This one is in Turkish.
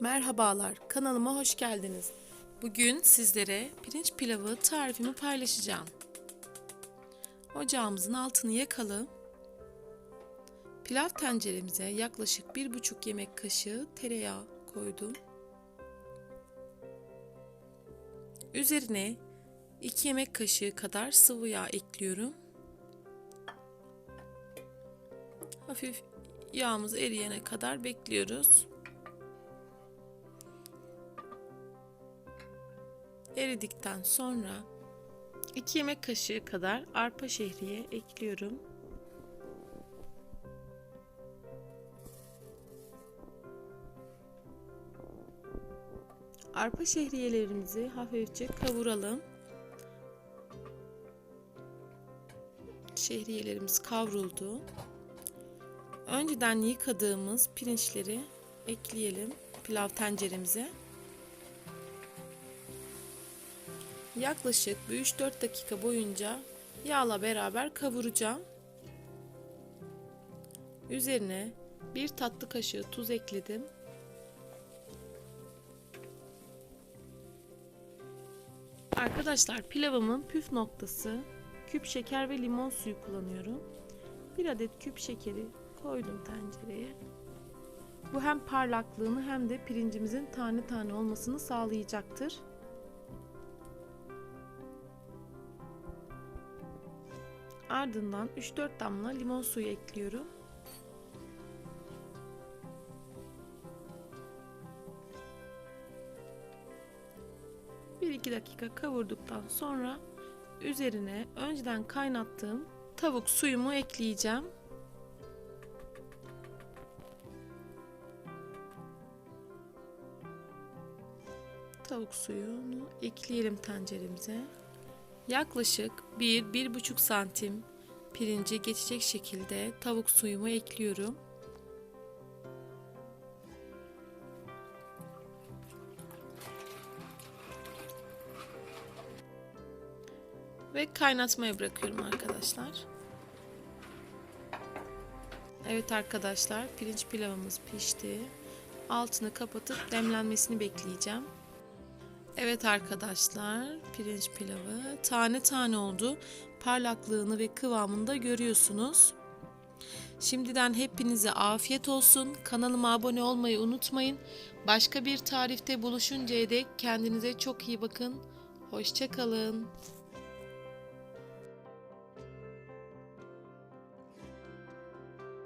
Merhabalar, kanalıma hoş geldiniz. Bugün sizlere pirinç pilavı tarifimi paylaşacağım. Ocağımızın altını yakalım. Pilav tenceremize yaklaşık 1,5 yemek kaşığı tereyağı koydum. Üzerine 2 yemek kaşığı kadar sıvı yağ ekliyorum. Hafif yağımız eriyene kadar bekliyoruz. Eridikten sonra 2 yemek kaşığı kadar arpa şehriye ekliyorum. Arpa şehriyelerimizi hafifçe kavuralım. Şehriyelerimiz kavruldu. Önceden yıkadığımız pirinçleri ekleyelim pilav tenceremize. Yaklaşık 3-4 dakika boyunca yağla beraber kavuracağım. Üzerine bir tatlı kaşığı tuz ekledim. Arkadaşlar pilavımın püf noktası küp şeker ve limon suyu kullanıyorum. Bir adet küp şekeri koydum tencereye. Bu hem parlaklığını hem de pirincimizin tane tane olmasını sağlayacaktır. Ardından 3-4 damla limon suyu ekliyorum. Bir iki dakika kavurduktan sonra üzerine önceden kaynattığım tavuk suyumu ekleyeceğim. Tavuk suyunu ekleyelim tenceremize. Yaklaşık 1-1,5 santim pirinci geçecek şekilde tavuk suyumu ekliyorum. Ve kaynatmaya bırakıyorum arkadaşlar. Evet arkadaşlar pirinç pilavımız pişti. Altını kapatıp demlenmesini bekleyeceğim. Evet arkadaşlar pirinç pilavı tane tane oldu. Parlaklığını ve kıvamını da görüyorsunuz. Şimdiden hepinize afiyet olsun. Kanalıma abone olmayı unutmayın. Başka bir tarifte buluşuncaya dek kendinize çok iyi bakın. Hoşçakalın.